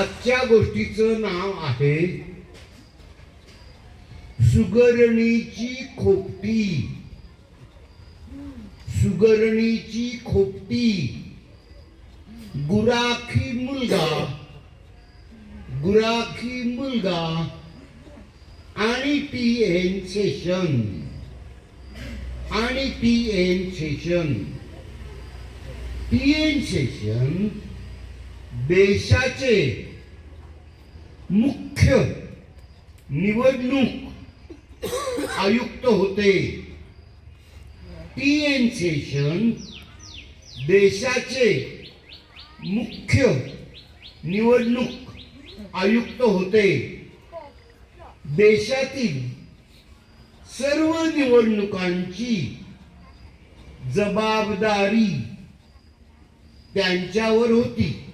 आजच्या गोष्टीचं नाव आहे सुगरणीची खोपटी. सुगरणीची खोपटी. गुराखी मुलगा. गुराखी मुलगा आणि पी एन सेशन आणि P N Seshan P N Seshan देशाचे मुख्य निवडणूक आयुक्त होते. टी एन सेशन देशाचे मुख्य निवडणूक आयुक्त होते. देशातील सर्व निवडणुकांची जबाबदारी त्यांच्यावर होती.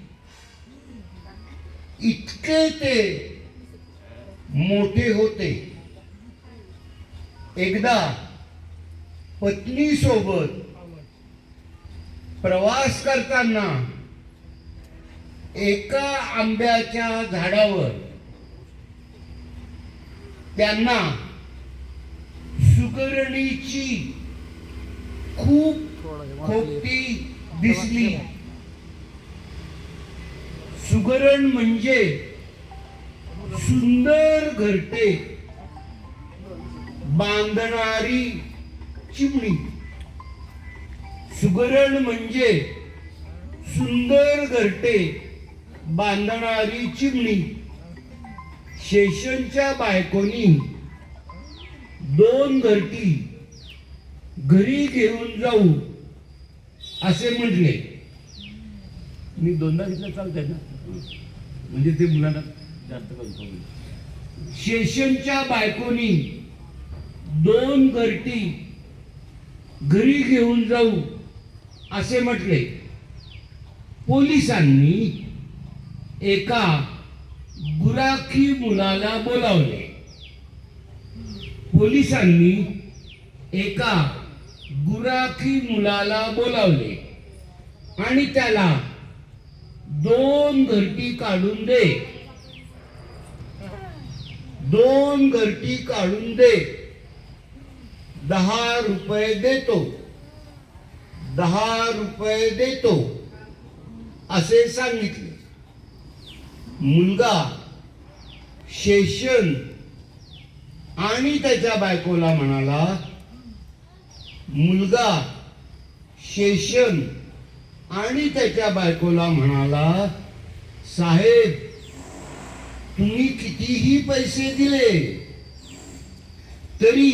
इतके ते मोठे होते. एकदा पत्नी सोबत प्रवास करताना एका आंब्याच्या झाडावर त्यांना सुगरणीची खूप खोपटी दिसली. सुगरण म्हणजे सुंदर घरटे बांधणारी चिमणी. सुगरण म्हणजे सुंदर घरटे बांधणारी चिमणी. शेषणच्या बायकोनी दोन घरटी घरी घेऊन जाऊ असे म्हटले मी दोनदा घेतलं चालतंय ना? म्हणजे ते मुलांना जास्त कन्फर्म शेषनच्या बायकोनी दोन घरटी घरी घेऊन जाऊ असे म्हटले. पोलिसांनी एका गुराखी मुलाला बोलावले. पोलिसांनी एका गुराखी मुलाला बोलावले आणि त्याला दोन घरटी काढून दे. दोन घरटी काढून दे. दहा रुपये देतो. दहा रुपये देतो. असे सांगितले. मुलगा शेषन आणि त्याच्या बायकोला म्हणाला मुलगा शेषन आणि त्याच्या बायकोला म्हणाला साहेब तुम्ही कितीही पैसे दिले तरी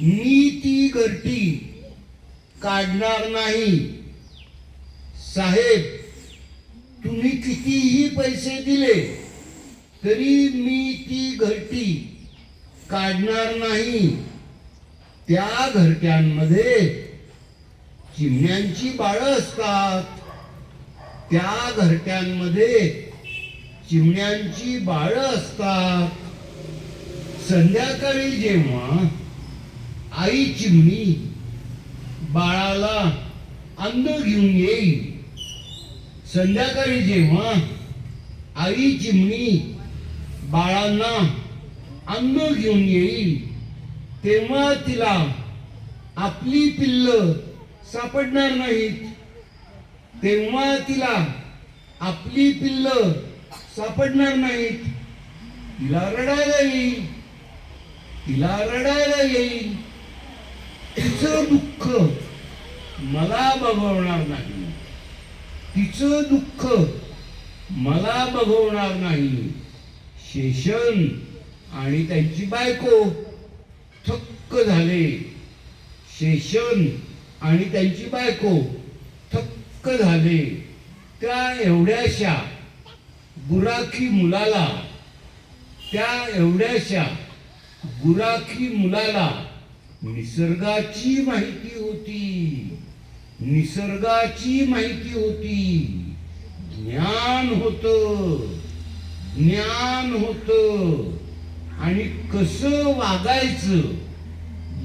मी ती घरटी काढणार नाही. साहेब तुम्ही कितीही पैसे दिले तरी मी ती घरटी काढणार नाही. त्या घरट्यांमध्ये चिमण्यांची बाळं असतात. त्या घरट्यांमध्ये चिमण्यांची बाळं असतात. संध्याकाळी जेव्हा आई चिमणी बाळाला अन्न घेऊन येईल संध्याकाळी जेव्हा आई चिमणी बाळांना अन्न घेऊन येईल तेव्हा तिला आपली पिल्लं सापडणार नाहीत. तेव्हा तिला आपली पिल्ल सापडणार नाहीत. तिला रडायला येईल. तिला रडायला येईल. तिचं दुःख मला बघवणार नाही. तिचं दुःख मला बघवणार नाही. शेषन आणि त्यांची बायको थक्क झाले. शेषन आणि त्यांची बायको थक्क झाले. त्या एवढ्याशा गुराखी मुलाला त्या एवढ्याशा गुराखी मुलाला निसर्गाची माहिती होती. निसर्गाची माहिती होती. ज्ञान होत. ज्ञान होत. आणि कसं वागायचं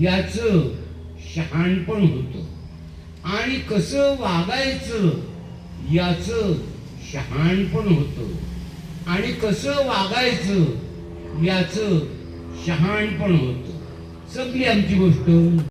याचं शहाणपण होतं. आणि कसं वागायचं याचं शहाणपण होतं. आणि कसं वागायचं याचं शहाणपण होतं. सगळी आमची गोष्ट